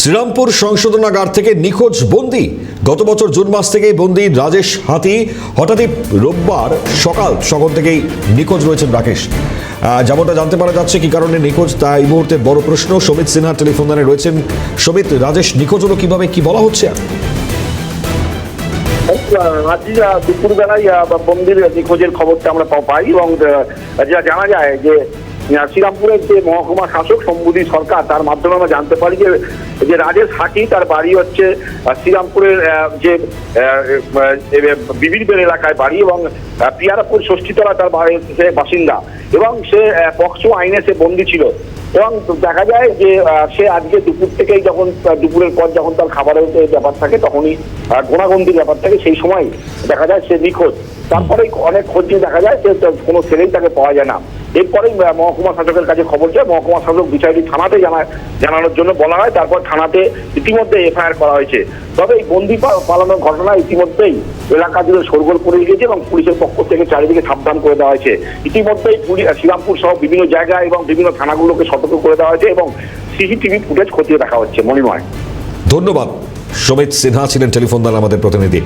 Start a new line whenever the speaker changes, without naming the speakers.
শ্রীরামপুর সংশোধনাগার থেকে নিখোঁজ বন্দি। গত বছর জুন মাস থেকেই বন্দি রাজেশ হাতি। হঠাৎই রোববার সকাল সকাল থেকেই নিখোঁজ রয়েছেন রাকেশ। যেমনটা জানতে পারা যাচ্ছে কি কারণে নিখোঁজ, তা এই মুহূর্তে বড় প্রশ্ন। সমিত সিনহা টেলিফোন লাইনে রয়েছেন। সমিত, রাজেশ নিখোঁজ হলো কীভাবে, কি বলা হচ্ছে?
আজ দুপুরবেলায় বন্দির নিখোঁজের খবরটা আমরা পাই এবং যা জানা যায় যে শ্রীরামপুরের যে মহকুমা শাসক শম্ভুদি সরকার, তার মাধ্যমে আমরা জানতে পারি যে যে রাজেশ হাটি, তার বাড়ি হচ্ছে শ্রীরামপুরের যে বিবিরবের এলাকায় বাড়ি এবং পিয়ারাপুর ষষ্ঠীতলা তার বাড়ি সে বাসিন্দা এবং সে পক্সো আইনে সে বন্দী ছিল। এবং দেখা যায় যে সে আজকে দুপুর থেকেই যখন দুপুরের পর যখন তার খাবারের ব্যাপার থাকে, তখনই গোনাগন্দির ব্যাপার থাকে, সেই সময় দেখা যায় সে নিখোঁজ। তারপরে অনেক খোঁজ দেখা যায় যে, কোনো ছেলেই তাকে পাওয়া যায় না। এরপরেই মহকুমা শাসকের কাছে খবর যায় মহকুমা শাসক বিষয়টি থানাতে জানা জানানোর জন্য বলা হয়, তারপর থানাতে ইতিমধ্যে এফআইআর করা হয়েছে। তবে এই বন্দি পালানোর ঘটনা ইতিমধ্যেই এলাকা জুড়ে সরগোল পড়ে গিয়েছে এবং পুলিশের পক্ষ থেকে চারিদিকে সাবধান করে দেওয়া হয়েছে। ইতিমধ্যেই শ্রীরামপুর সহ বিভিন্ন জায়গায় এবং বিভিন্ন থানাগুলোকে সতর্ক করে দেওয়া হয়েছে এবং সিসিটিভি ফুটেজ খতিয়ে দেখা হচ্ছে। মণিময়।
ধন্যবাদ। সমিত সিনহা ছিলেন টেলিফোন লাইনে আমাদের প্রতিনিধি।